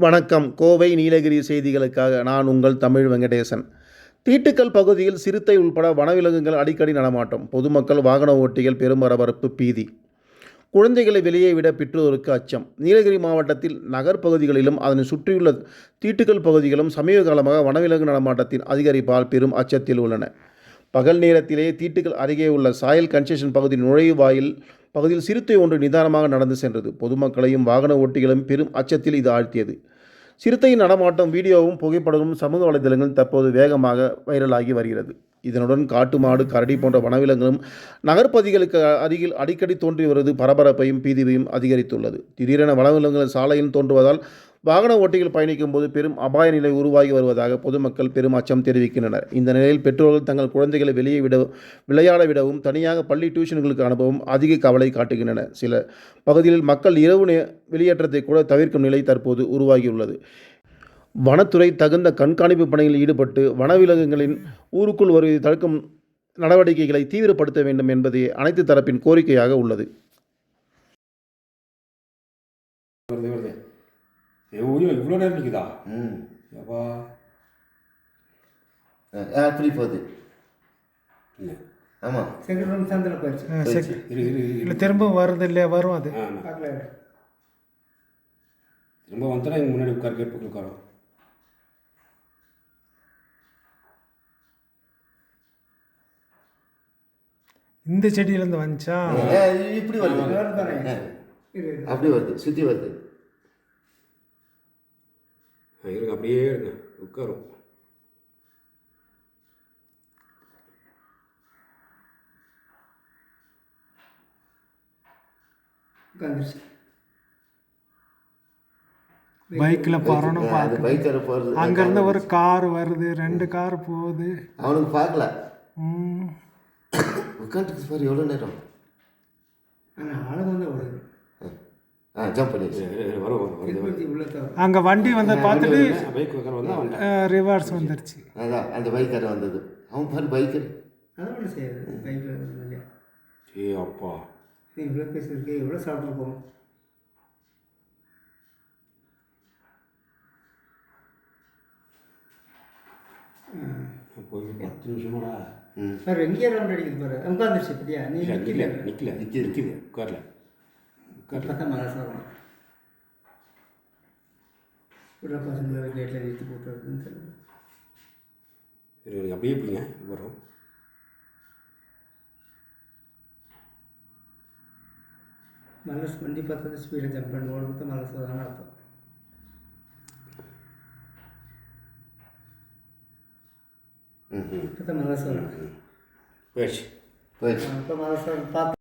வணக்கம். கோவை நீலகிரி செய்திகளுக்காக நான் உங்கள் தமிழ் வெங்கடேசன். தீட்டுக்கல் பகுதியில் சிறுத்தை உள்பட வனவிலங்குகள் அடிக்கடி நடமாட்டம். பொதுமக்கள் வாகன ஓட்டிகள் பெரும் பரபரப்பு பீதி. குழந்தைகளை வெளியே விட பெற்றோருக்கு அச்சம். நீலகிரி மாவட்டத்தில் நகர்ப்பகுதிகளிலும் அதனை சுற்றியுள்ள தீட்டுக்கல் பகுதிகளும் சமீப காலமாக வனவிலங்கு நடமாட்டத்தின் அதிகரிப்பால் பெரும் அச்சத்தில் உள்ளன. பகல் நேரத்திலேயே தீட்டுக்கள் அருகே உள்ள சாயல் கன்ஸ்ட்ரக்ஷன் பகுதி நுழைவாயில் பகுதியில் சிறுத்தை ஒன்று நிதானமாக நடந்து சென்றது. பொதுமக்களையும் வாகன ஓட்டிகளையும் பெரும் அச்சத்தில் இது ஆழ்த்தியது. சிறுத்தையின் நடமாட்டம் வீடியோவும் புகைப்படமும் சமூக வலைதளங்களில் தற்போது வேகமாக வைரலாகி வருகிறது. இதனுடன் காட்டு மாடு கரடி போன்ற வனவிலங்குகளும் நகர்ப்பகுதிகளுக்கு அருகில் அடிக்கடி தோன்றி வருவது பரபரப்பையும் பீதியையும் அதிகரித்துள்ளது. திடீரென வனவிலங்குகள் சாலையில் தோன்றுவதால் வாகன ஓட்டிகள் பயணிக்கும் போது பெரும் அபாய நிலை உருவாகி வருவதாக பொதுமக்கள் பெரும் அச்சம் தெரிவிக்கின்றனர். இந்த நிலையில் பெற்றோர்கள் தங்கள் குழந்தைகளை வெளியே விட விளையாட விடவும் தனியாக பள்ளி டியூஷன்களுக்கு அனுப்பவும் அதிக கவலை காட்டுகின்றனர். சில பகுதிகளில் மக்கள் இரவு நே வெளியேற்றத்தை கூட தவிர்க்கும் நிலை தற்போது உருவாகியுள்ளது. வனத்துறை தகுந்த கண்காணிப்பு பணியில் ஈடுபட்டு வனவிலங்குகளின் ஊருக்குள் வருவதை தடுக்கும் நடவடிக்கைகளை தீவிரப்படுத்த வேண்டும் என்பதே அனைத்து தரப்பின் கோரிக்கையாக உள்ளது வருது வருது ஐயோ இவ்வளோ நேரம் நிற்குதா ம். அப்பா. ஆ இப்படி போகுது. இல்லை. ஆமாம் செகண்ட் சந்தில் போயிடுச்சு. ஆ, சரி. இரு இரு இல்லை திரும்ப வருது இல்லையா? வரும் அது. பார்க்கல. திரும்ப வந்துட்டா எங்கள் முன்னாடி உட்கார கேட்பு உட்காரோம். இந்த செடியிலேருந்து வந்துச்சா? ஏ, இப்படி வருது. அப்படி வருது சுற்றி வருது. இருங்க அப்படியே இருங்க. உட்காரும் உட்காந்துருச்சு. பைக்கில் போகிறோன்னு அது பார்க்க பைக்கில் போகிறது அங்கேருந்து ஒரு கார் வருது ரெண்டு கார் போகுது. அவனுக்கு பார்க்கல. ம். உட்காந்துருக்கு பாரு எவ்வளோ நேரம் ஆனால் ஆளுங்க வந்து ஓடுது ஆ ஜம்ப் பண்ணிடுச்சு இரு, இரு, வரும் வரும் வருது வருது திருப்பதி உள்ள தவிர அங்கே வண்டி வந்து பார்த்துட்டு பைக் உட்கார வந்தால் வந்துட்டேன் ரிவர்ஸ் வந்துருச்சு. அதான் அந்த பைக்கார வந்தது. அவன் பாரு பைக்கர் அதை ஒன்று செய்யாது பைக்கில் ஏ அப்பா. நீ இவ்வளோ பேசியிருக்கு எவ்வளோ சாப்பிட்ருக்கோம். போய் பத்து நிமிஷமாடா. ம் சார் எங்கேயே ரவுண்ட் அடிக்குது பாரு. உட்காந்துருச்சு பத்தியா நீ இல்லை நிற்கல நிற்கல நிற்கல நிற்கிது உட்காரல. தான் மழை சாப்பிடணும் உள்ள பசங்களை கேட்டில் நிறுத்தி போட்டு இருக்குன்னு சொல்லுங்க இரு இருங்க அப்படியே போய்ங்க வரும் மலை வண்டி பார்த்தா ஸ்பீடை ஜம்ப் பண்ணி ஓடு பார்த்தா மலை சாதாரண அர்த்தம் ம் ம் இப்போ